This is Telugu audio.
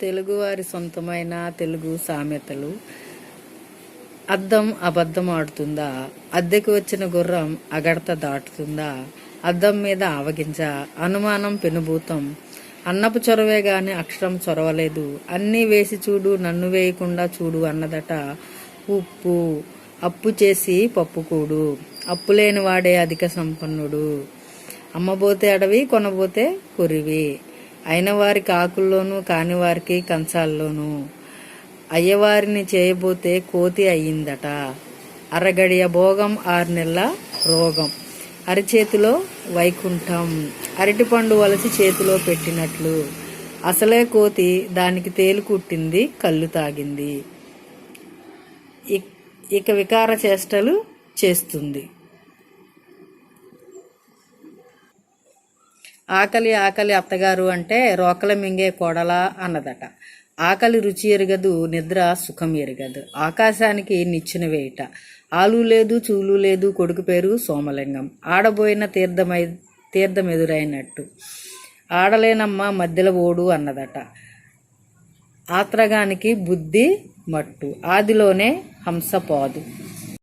తెలుగువారి సొంతమైన తెలుగు సామెతలు. అద్దం అబద్ధం ఆడుతుందా? అద్దెకు వచ్చిన గుర్రం అగడత దాటుతుందా? అద్దం మీద ఆవగింజ అనుమానం పెనుభూతం. అన్నపు చొరవే గాని అక్షరం చొరవలేదు. అన్నీ వేసి చూడు నన్ను వేయకుండా చూడు అన్నదట. ఉప్పు అప్పు చేసి పప్పు కూడు. అప్పు లేని వాడే అధిక సంపన్నుడు. అమ్మబోతే అడవి కొనబోతే కొరివి. అయిన వారికి ఆకుల్లోనూ కాని వారికి కంచాల్లోనూ. అయ్యవారిని చేయబోతే కోతి అయ్యిందట. అరగడియ భోగం ఆరు నెలల రోగం. అరిచేతిలో వైకుంఠం. అరటిపండు వలసి చేతిలో పెట్టినట్లు. అసలే కోతి దానికి తేలు కుట్టింది కళ్ళు తాగింది. ఇక్- ఇక వికార చేష్టలు చేస్తుంది. ఆకలి ఆకలి అత్తగారు అంటే రోకల మింగే కోడలా అన్నదట. ఆకలి రుచి ఎరగదు నిద్ర సుఖం ఎరగదు. ఆకాశానికి నిచ్చెన వేయట ఆలు లేదు చూలు లేదు కొడుకు పేరు సోమలింగం. ఆడబోయిన తీర్థమై తీర్థం ఎదురైనట్టు ఆడలేనమ్మ మధ్యలో ఓడు అన్నదట. ఆత్రగానికి బుద్ధి మట్టు. ఆదిలోనే హంసపాదు